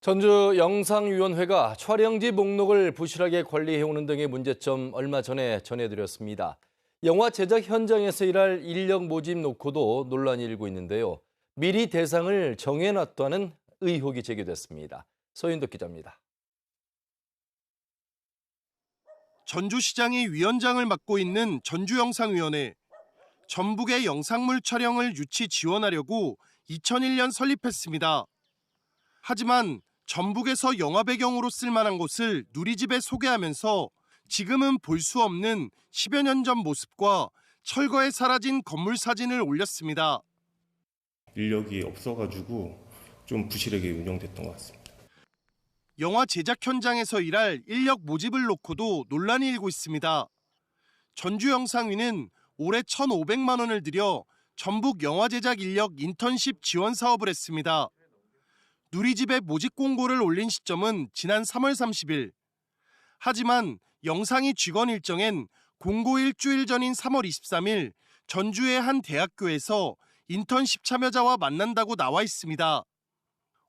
전주 영상위원회가 촬영지 목록을 부실하게 관리해오는 등의 문제점 얼마 전에 전해드렸습니다. 영화 제작 현장에서 일할 인력 모집 놓고도 논란이 일고 있는데요. 미리 대상을 정해놨다는 의혹이 제기됐습니다. 서윤덕 기자입니다. 전주시장이 위원장을 맡고 있는 전주영상위원회. 전북의 영상물 촬영을 유치 지원하려고 2001년 설립했습니다. 하지만 전북에서 영화 배경으로 쓸만한 곳을 누리집에 소개하면서 지금은 볼 수 없는 10여 년 전 모습과 철거에 사라진 건물 사진을 올렸습니다. 인력이 없어가지고 좀 부실하게 운영됐던 것 같습니다. 영화 제작 현장에서 일할 인력 모집을 놓고도 논란이 일고 있습니다. 전주영상위는 올해 1,500만 원을 들여 전북 영화 제작 인력 인턴십 지원 사업을 했습니다. 누리집에 모집 공고를 올린 시점은 지난 3월 30일. 하지만 영상이 직원 일정엔 공고 일주일 전인 3월 23일 전주의 한 대학교에서 인턴십 참여자와 만난다고 나와 있습니다.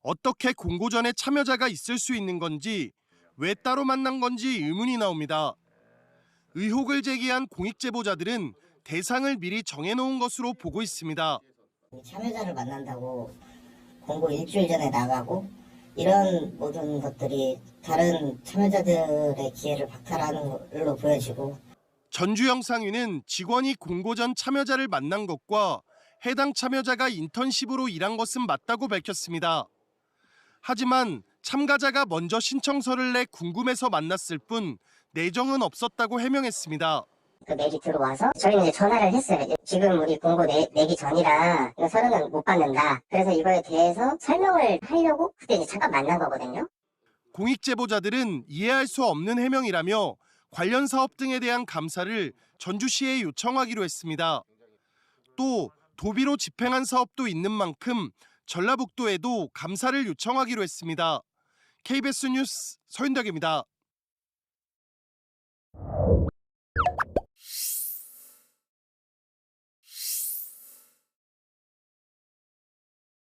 어떻게 공고 전에 참여자가 있을 수 있는 건지 왜 따로 만난 건지 의문이 나옵니다. 의혹을 제기한 공익 제보자들은 대상을 미리 정해놓은 것으로 보고 있습니다. 참여자를 만난다고 공고 일주일 전에 나가고 이런 모든 것들이 다른 참여자들의 기회를 박탈하는 걸로 보여지고 전주영 상위는 직원이 공고 전 참여자를 만난 것과 해당 참여자가 인턴십으로 일한 것은 맞다고 밝혔습니다. 하지만 참가자가 먼저 신청서를 내 궁금해서 만났을 뿐 내정은 없었다고 해명했습니다. 그 메일이 들어와서 저희는 이제 전화를 했어요. 지금 우리 공고 내, 내기 전이라 이거 서류는 못 받는다. 그래서 이거에 대해서 설명을 하려고 그때 이제 잠깐 만난 거거든요. 공익 제보자들은 이해할 수 없는 해명이라며 관련 사업 등에 대한 감사를 전주시에 요청하기로 했습니다. 또 도비로 집행한 사업도 있는 만큼 전라북도에도 감사를 요청하기로 했습니다. KBS 뉴스 서윤덕입니다.